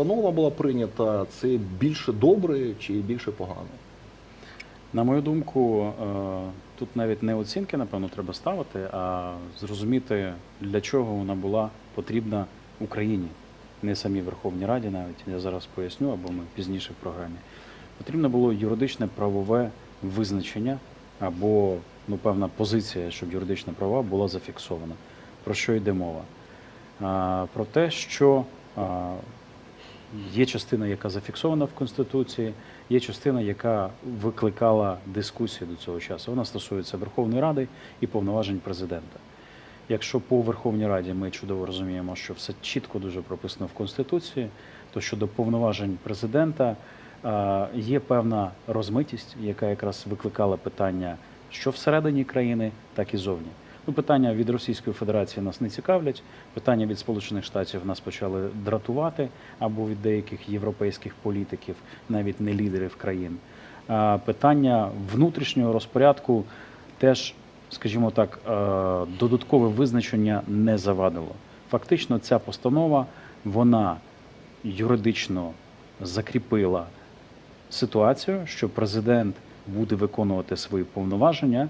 Постанова була прийнята, це більше добре чи більше погано? На мою думку, е, тут навіть не оцінки, напевно, треба ставити, а зрозуміти, для чого вона була потрібна Україні, не самій Верховній Раді навіть. Я зараз поясню, або ми пізніше в програмі. Потрібно було юридичне правове визначення або ну, певна позиція, щоб юридична права була зафіксована. Про що йде мова? Про те, що Є частина, яка зафіксована в Конституції, є частина, яка викликала дискусію до цього часу. Вона стосується Верховної Ради і повноважень президента. Якщо по Верховній Раді ми чудово розуміємо, що все чітко дуже прописано в Конституції, то щодо повноважень президента є певна розмитість, яка якраз викликала питання що всередині країни, так і зовні. Ну, питання від Російської Федерації нас не цікавлять. Питання від Сполучених Штатів нас почали дратувати або від деяких європейських політиків, навіть не лідерів країн. Питання внутрішнього розпорядку теж, скажімо так, додаткове визначення не завадило. Фактично, ця постанова вона юридично закріпила ситуацію, що президент буде виконувати свої повноваження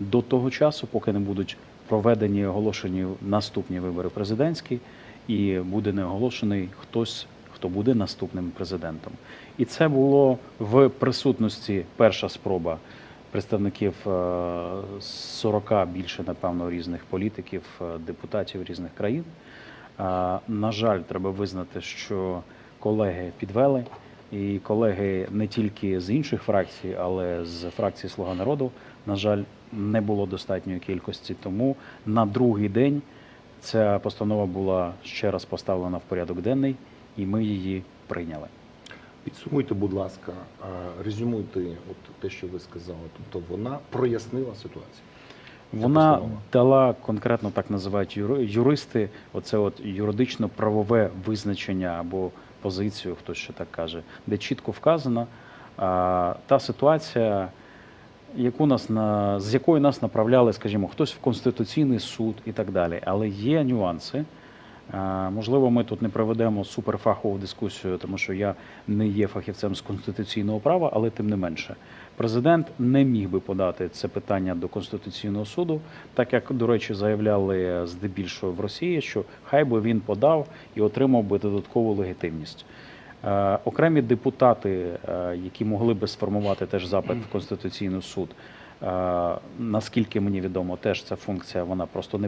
до того часу, поки не будуть проведені оголошені наступні вибори президентські, і буде не оголошений хтось, хто буде наступним президентом. І це було в присутності перша спроба представників е, 40 більше, напевно, різних політиків, е, депутатів різних країн. На жаль, треба визнати, що колеги підвели, і колеги не тільки з інших фракцій, але з фракції Слуга народу, на жаль, не було достатньої кількості. Тому на другий день ця постанова була ще раз поставлена в порядок денний, і ми її прийняли. Підсумуйте, будь ласка, резюмуйте от те, що ви сказали. Тобто вона прояснила ситуацію. Вона постанова. дала конкретно так називають юри- юристи, оце от юридично-правове визначення або позицію, хтось ще так каже, де чітко вказана та ситуація, яку нас на з якої нас направляли, скажімо, хтось в конституційний суд і так далі. Але є нюанси. Можливо, ми тут не проведемо суперфахову дискусію, тому що я не є фахівцем з конституційного права, але тим не менше, президент не міг би подати це питання до конституційного суду, так як, до речі, заявляли здебільшого в Росії, що хай би він подав і отримав би додаткову легітимність. Е, Окремі депутати, е, які могли би сформувати теж запит в конституційний суд, е, наскільки мені відомо, теж ця функція вона просто не